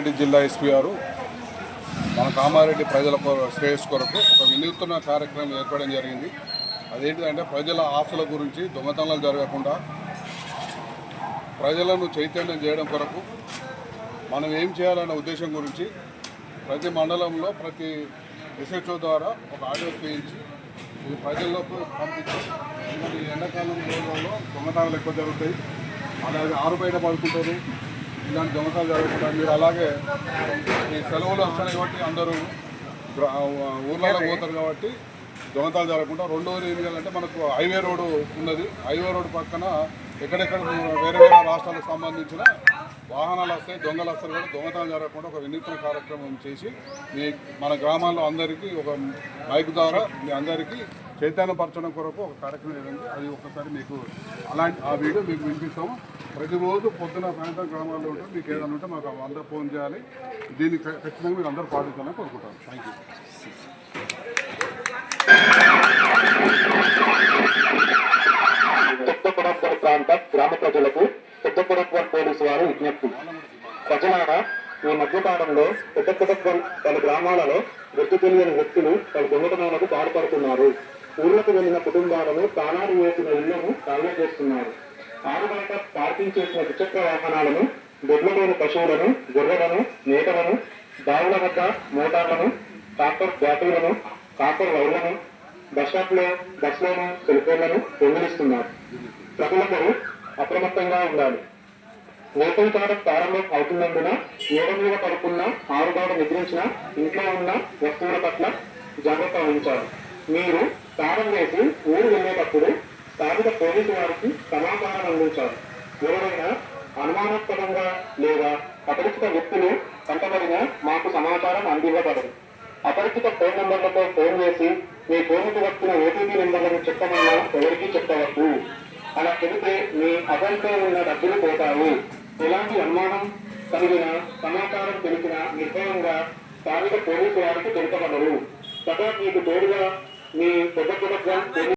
రెడ్డి జిల్లా ఎస్పీ గారు మన కామారెడ్డి ప్రజల శ్రేయస్సు కొరకు ఒక వినూత్న కార్యక్రమం ఏర్పడడం జరిగింది. అదేంటిదంటే ప్రజల ఆస్తుల గురించి దొంగతనాలు జరగకుండా ప్రజలను చైతన్యం చేయడం కొరకు మనం ఏం చేయాలనే ఉద్దేశం గురించి ప్రతి మండలంలో ప్రతి ఎస్హెచ్ఓ ద్వారా ఒక ఆడియో చేయించి ఇది ప్రజల్లోకి పంపించి ఈ ఎండాకాలం రోజుల్లో దొంగతనాలు ఎక్కువ జరుగుతాయి. అలాగే ఆరు బయట పడుకుంటారు ఇలాంటి దొంగతనాలు జరగకుండా మీరు అలాగే ఈ సెలవులు వస్తున్నాయి కాబట్టి అందరూ గ్రా- ఊర్లలో పోతారు కాబట్టి దొంగతనాలు జరగకుండా. రెండోది ఏం చేయాలంటే మనకు హైవే రోడ్డు ఉన్నది. హైవే రోడ్డు పక్కన ఎక్కడెక్కడ వేరే వేరే రాష్ట్రాలకు సంబంధించిన వాహనాలు వస్తాయి దొంగలు వస్తారు కూడా దొంగతనం జరగకుండా ఒక వినూత్న కార్యక్రమం చేసి మీ మన గ్రామాల్లో అందరికీ ఒక మైక్ ద్వారా మీ అందరికీ చైతన్యపరచడం కొరకు ఒక కార్యక్రమం జరిగింది అది ఒకసారి మీకు అలాంటి ఆ వీడియో మీకు వినిపిస్తాము. ప్రతిరోజు పొద్దున సాయంత్రం గ్రామాల్లో ఉంటే మీకు ఏదైనా ఉంటే మాకు అందరూ ఫోన్ చేయాలి. దీన్ని ఖచ్చితంగా మీరు అందరూ పాటించాలని కోరుకుంటాను. థ్యాంక్ యూ ప్రాంత గ్రామ ప్రజలకు పెద్దకొడప్పల్ పోలీసు వారు విజ్ఞప్తి. ప్రజలారా ఈ మధ్యకాలంలో పెద్దకొడప్పల్ పలు గ్రామాలలో గుర్తు తెలియని వ్యక్తులు పలు దొంగతనాలకు పాల్పడుతున్నారు. ఊర్లకు వెళ్ళిన కుటుంబాలను తాళాలు వేసిన ఇళ్ళను ఖాళీ చేస్తున్నారు. కారు బయట పార్కింగ్ చేసిన ద్విచక్ర వాహనాలను దొడ్లలోని పశువులను గొర్రెలను మేకలను బావుల వద్ద మోటార్లను ట్రాక్టర్ బ్యాటరీలను కాపర్ వైర్లను బస్టాప్లో బస్సులను సెల్ ఫోన్లను దొంగిలిస్తున్నారు. ప్రజలందరూ అప్రమత్తంగా ఉండాలి. వేసవికాలం ప్రారంభం అవుతున్నందున ఏడ మీద పడుకున్న ఆరుగాడ నిద్రించిన ఇంట్లో ఉన్న వస్తువుల పట్ల జాగ్రత్త వహించాలి. మీరు స్నానం చేసి ఊరు వెళ్ళేటప్పుడు స్థానిక పోలీసు వారికి సమాచారం అందించాలి. ఎవరైనా అనుమానాస్పదంగా లేదా అపరిచిత వ్యక్తులు కంటబడిన మాకు సమాచారం అందివ్వబడదు. అపరిచిత ఫోన్ నెంబర్లతో ఫోన్ చేసి మీ ఫోన్కు వచ్చిన ఓటీపీ నెంబర్లను చెప్పమన్నా ఎవరికీ చెప్పవద్దు. అలా చెబితే మీ అకౌంట్లో ఉన్న డబ్బులు పోతాయి. ఎలాంటి అనుమానం కలిగిన సమాచారం తెలిసిన నిర్భయంగా స్థానిక పోలీసు వారికి తెలుపగలరు సదా మీకు తోడుగా మీ పెద్ద